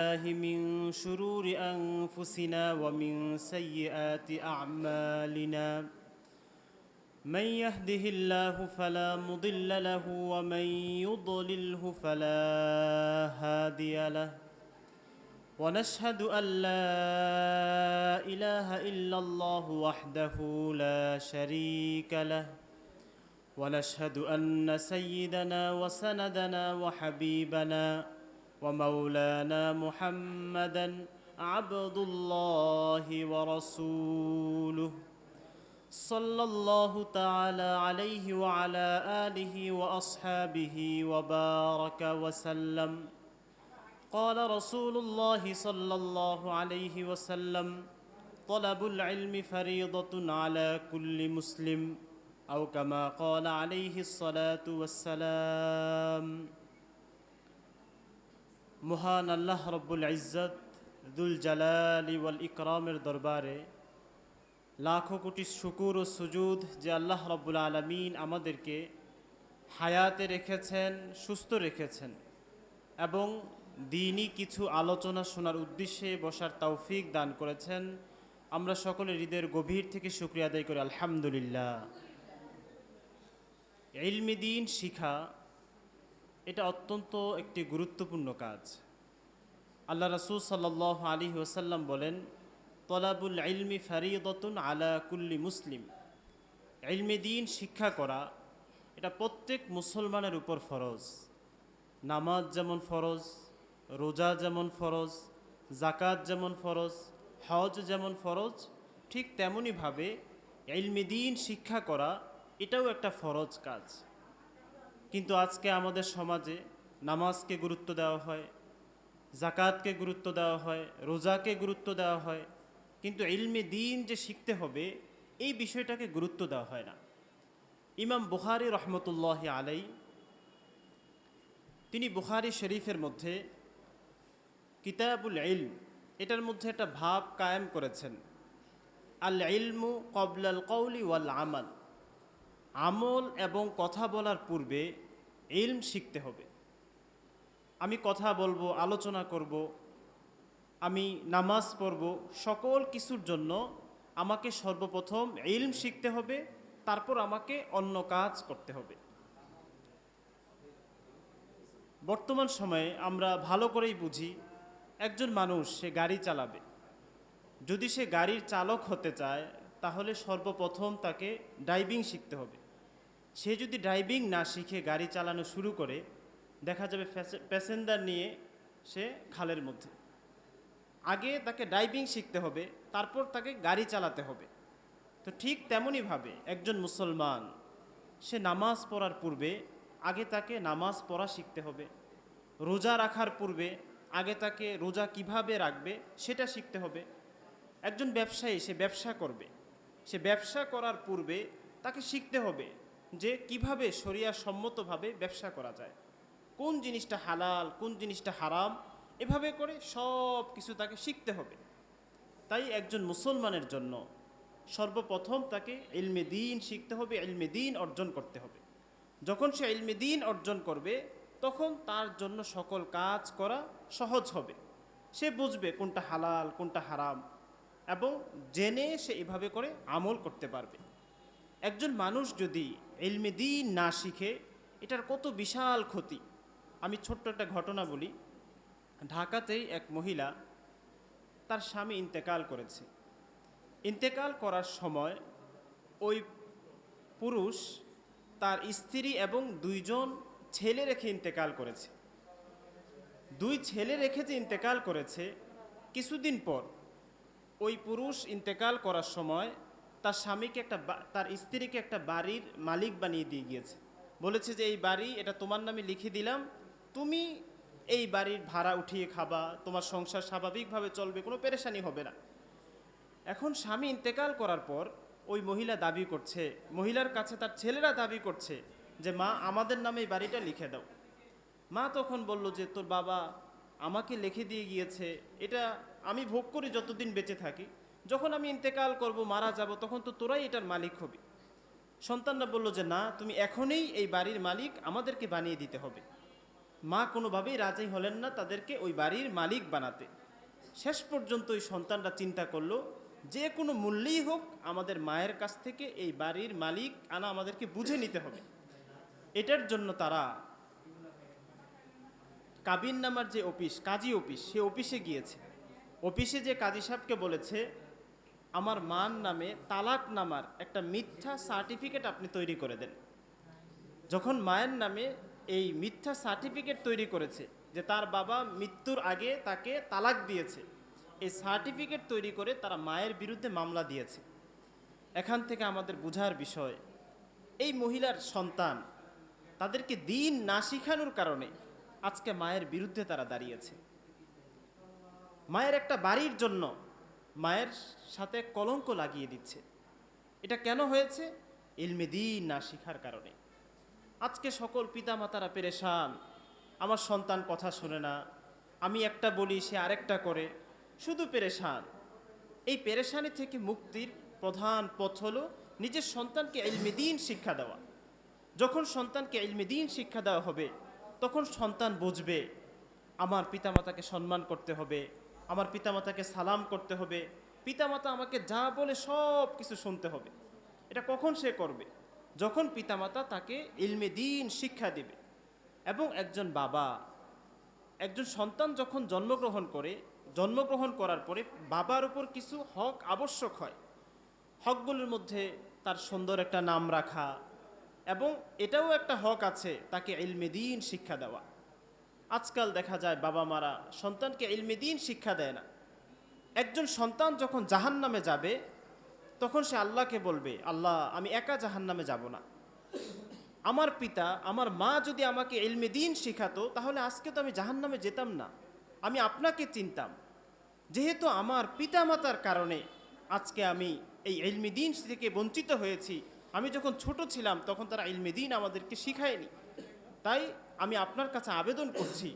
الله من شرور أنفسنا ومن سيئات أعمالنا. من يهده الله فلا مضل له ومن يضلله فلا هادي له. ونشهد أن لا إله إلا الله وحده لا شريك له. ونشهد أن سيدنا وسندنا وحبيبنا ومولانا محمدا عبد الله ورسوله. صلى الله تعالى عليه وعلى آله وأصحابه وبارك وسلم. قال رسول الله صلى الله عليه وسلم طلب العلم فريضة على كل مسلم أو كما قال عليه الصلاة والسلام. মহান আল্লাহ রব্বুল ইজ্জত দুল জালালি ওয়াল ইকরামের দরবারে লাখো কোটি শুকুর ও সুজুদ যে আল্লাহ রব্বুল আলমিন আমাদেরকে হায়াতে রেখেছেন, সুস্থ রেখেছেন এবং দিনই কিছু আলোচনা শোনার উদ্দেশ্যে বসার তৌফিক দান করেছেন। আমরা সকলে হৃদয়ের গভীর থেকে শুক্রিয়া আদায় করি। আলহামদুলিল্লাহ। ইলমি দিন শিখা এটা অত্যন্ত একটি গুরুত্বপূর্ণ কাজ। আল্লাহ রাসুল সাল্লাহ আলী ওসাল্লাম বলেন, তলাবুল ইলমি ফারিদতুন আলা কুল্লি মুসলিম। ইলমি দিন, শিক্ষা করা, এটা প্রত্যেক মুসলমানের উপর ফরজ। নামাজ যেমন ফরজ, রোজা যেমন ফরজ জাকাত যেমন ফরজ, হজ যেমন ফরজ, ঠিক তেমনইভাবে ইলমি দিন, শিক্ষা করা, এটাও একটা ফরজ কাজ। কিন্তু আজকে আমাদের সমাজে নামাজকে গুরুত্ব দেওয়া হয় জাকাতকে গুরুত্ব দেওয়া হয়, রোজাকে গুরুত্ব দেওয়া হয়, কিন্তু ইলমে দিন যে শিখতে হবে, এই বিষয়টাকে গুরুত্ব দেওয়া হয় না। ইমাম বুখারি রহমতুল্লাহ আলাই তিনি বুখারি শরীফের মধ্যে কিতাবুল ইলম, এটার মধ্যে একটা ভাব কায়েম করেছেন। আল ইলমু কবলাল কৌলি ওয়াল আমাল আমল এবং কথা বলার পূর্বে ইলম শিখতে হবে। আমি কথা বলব, আলোচনা করব, আমি নামাজ পড়ব, সকল কিছুর জন্য আমাকে সর্বপ্রথম ইলম শিখতে হবে, তারপর আমাকে অন্য কাজ করতে হবে। বর্তমান সময়ে আমরা ভালো করেই বুঝি, একজন মানুষ সে গাড়ি চালাবে। যদি সে গাড়ির চালক হতে চায়, তাহলে সর্বপ্রথম তাকে ড্রাইভিং শিখতে হবে। সে যদি ড্রাইভিং না শিখে গাড়ি চালানো শুরু করে, দেখা যাবে প্যাসেঞ্জার নিয়ে সে খালের মধ্যে। আগে তাকে ড্রাইভিং শিখতে হবে, তারপর তাকে গাড়ি চালাতে হবে। তো ঠিক তেমনইভাবে একজন মুসলমান, সে নামাজ পড়ার পূর্বে আগে তাকে নামাজ পড়া শিখতে হবে, রোজা রাখার পূর্বে আগে তাকে রোজা কীভাবে রাখবে সেটা শিখতে হবে। একজন ব্যবসায়ী সে ব্যবসা করবে, সে ব্যবসা করার পূর্বে তাকে শিখতে হবে যে কীভাবে শরিয়া সম্মতভাবে ব্যবসা করা যায়। কোন জিনিসটা হালাল, কোন জিনিসটা হারাম, এভাবে করে সব কিছু তাকে শিখতে হবে। তাই একজন মুসলমানের জন্য সর্বপ্রথম তাকে ইলমে দিন শিখতে হবে, ইলমে দিন অর্জন করতে হবে। যখন সে ইলমে দিন অর্জন করবে, তখন তার জন্য সকল কাজ করা সহজ হবে। সে বুঝবে কোনটা হালাল, কোনটা হারাম এবং জেনে সে এভাবে করে আমল করতে পারবে। একজন মানুষ যদি এলমে দিন না শিখে, এটার কত বিশাল ক্ষতি। আমি ছোট্ট একটা ঘটনা বলি। ঢাকাতেই এক মহিলা তার স্বামী ইন্তেকাল করেছে। ইন্তেকাল করার সময় ওই পুরুষ তার স্ত্রী এবং দুইজন ছেলে রেখে ইন্তেকাল করেছে। দুই ছেলে রেখে যে ইন্তেকাল করেছে, কিছুদিন পর ওই পুরুষ ইন্তেকাল করার সময় তার স্বামীকে একটা তার স্ত্রীকে একটা বাড়ির মালিক বানিয়ে দিয়ে গিয়েছে। বলেছে যে, এই বাড়ি, এটা তোমার নামে লিখে দিলাম। তুমি এই বাড়ির ভাড়া উঠিয়ে খাবা, তোমার সংসার স্বাভাবিকভাবে চলবে, কোনো পেরেশানি হবে না। এখন স্বামী ইন্তেকাল করার পর ওই মহিলা দাবি করছে, মহিলার কাছে তার ছেলেরা দাবি করছে যে, মা, আমাদের নামে এই বাড়িটা লিখে দাও। মা তখন বলল যে, তোর বাবা আমাকে লিখে দিয়ে গিয়েছে। এটা আমি ভোগ করি যতদিন বেঁচে থাকি। যখন আমি ইন্তেকাল করব, মারা যাব, তখন তো তোরাই এটার মালিক হবি। সন্তানরা বলল যে, না, তুমি এখনই এই বাড়ির মালিক, আমাদেরকে বানিয়ে দিতে হবে। মা কোনোভাবেই রাজি হলেন না তাদেরকে ওই বাড়ির মালিক বানাতে। শেষ পর্যন্ত ওই সন্তানরা চিন্তা করল, যে কোনো মূল্যেই হোক আমাদের মায়ের কাছ থেকে এই বাড়ির মালিক আনা আমাদেরকে বুঝে নিতে হবে। এটার জন্য তারা কাবিন নামার যে অফিস, কাজী অফিস, সে অফিসে গিয়েছে। অফিসে যে কাজী সাহেবকে বলেছে আমার মান নামে তালাক নামার একটা মিথ্যা সার্টিফিকেট আপনি তৈরি করে দেন। যখন মায়ের নামে এই মিথ্যা সার্টিফিকেট তৈরি করেছে যে তার বাবা মৃত্যুর আগে তাকে তালাক দিয়েছে, এই সার্টিফিকেট তৈরি করে তারা মায়ের বিরুদ্ধে মামলা দিয়েছে। এখান থেকে আমাদের বোঝার বিষয়, এই মহিলার সন্তান তাদেরকে দিন না শিখানোর কারণে আজকে মায়ের বিরুদ্ধে তারা দাঁড়িয়েছে। মায়ের একটা বাড়ির জন্য মায়ের সাথে কলঙ্ক লাগিয়ে দিচ্ছে। এটা কেন হয়েছে? ইলমে দিন না শিখার কারণে। আজকে সকল পিতামাতারা পেরেশান। আমার সন্তান কথা শোনে না। আমি একটা বলি, সে আরেকটা করে। শুধু পেরেশান। এই পেরেশানি থেকে মুক্তির প্রধান পথ হলো নিজের সন্তানকে ইলমেদিন শিক্ষা দেওয়া। যখন সন্তানকে ইলমেদিন শিক্ষা দেওয়া হবে, তখন সন্তান বুঝবে, আমার পিতামাতাকে সম্মান করতে হবে। আমার পিতামাতাকে সালাম করতে হবে। পিতামাতা আমাকে যা বলে সব কিছু শুনতে হবে। এটা কখন সে করবে? যখন পিতামাতা তাকে ইলমে দিন শিক্ষা দেবে। এবং একজন বাবা, একজন সন্তান যখন জন্মগ্রহণ করে, জন্মগ্রহণ করার পরে বাবার উপর কিছু হক আবশ্যক হয়। হকগুলোর মধ্যে তার সুন্দর একটা নাম রাখা এবং এটাও একটা হক আছে তাকে ইলমেদিন শিক্ষা দেওয়া। আজকাল দেখা যায় বাবা মারা সন্তানকে ইলমেদিন শিক্ষা দেয় না। একজন সন্তান যখন জাহান নামে যাবে, তখন সে আল্লাহকে বলবে, আল্লাহ, আমি একা জাহান নামে যাব না। আমার পিতা, আমার মা যদি আমাকে ইলমে দিন শেখাতো, তাহলে আজকে তো আমি জাহান নামে যেতাম না। আমি আপনাকে চিনতাম। যেহেতু আমার পিতামাতার কারণে আজকে আমি এই ইলমে দিন থেকে বঞ্চিত হয়েছি, আমি যখন ছোট ছিলাম, তখন তারা ইলমে দিন আমাদেরকে শিখায়নি। তাই আমি আপনার কাছে আবেদন করছি।